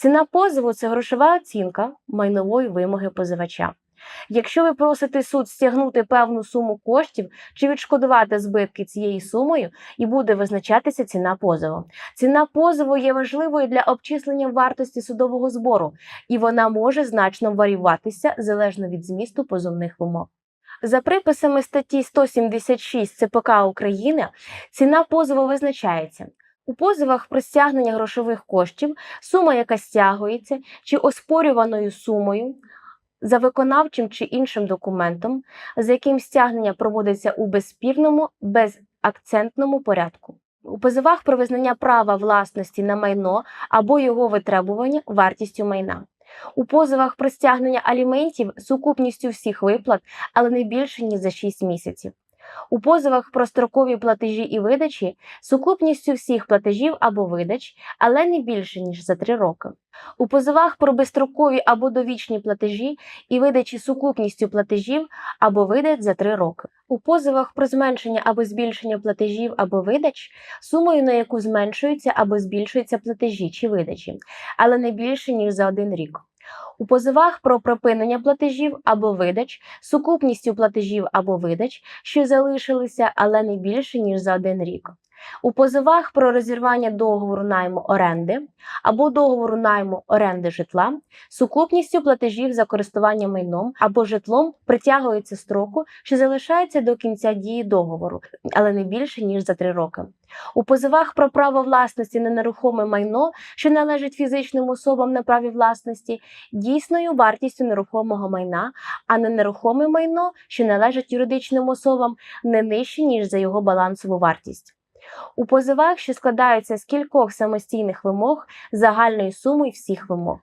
Ціна позову це грошова оцінка майнової вимоги позивача. Якщо ви просите суд стягнути певну суму коштів чи відшкодувати збитки цією сумою, і буде визначатися ціна позову. Ціна позову є важливою для обчислення вартості судового збору, і вона може значно варіюватися залежно від змісту позовних вимог. За приписами статті 176 ЦПК України ціна позову визначається. У позовах про стягнення грошових коштів сума, яка стягується, чи оспорюваною сумою за виконавчим чи іншим документом, за яким стягнення проводиться у безспірному, безакцентному порядку. У позовах про визнання права власності на майно або його витребування вартістю майна. У позовах про стягнення аліментів сукупністю всіх виплат, але не більше ніж за 6 місяців. У позовах про строкові платежі і видачі сукупністю всіх платежів або видач, але не більше ніж за 3 роки. У позовах про безстрокові або довічні платежі і видачі сукупністю платежів або видач за 3 роки. У позовах про зменшення або збільшення платежів або видач, сумою на яку зменшуються або збільшуються платежі чи видачі, але не більше ніж за один рік. У позовах про припинення платежів або видач, сукупністю платежів або видач, що залишилися, але не більше ніж за один рік. У позовах про розірвання договору найму оренди або договору найму оренди житла, сукупністю платежів за користування майном або житлом притягується строку, що залишається до кінця дії договору, але не більше ніж за три роки. У позовах про право власності на нерухоме майно, що належить фізичним особам на праві власності, дійсною вартістю нерухомого майна, а не нерухоме майно, що належить юридичним особам, не нижче, ніж за його балансову вартість. У позивах, що складаються з кількох самостійних вимог загальною сумою всіх вимог.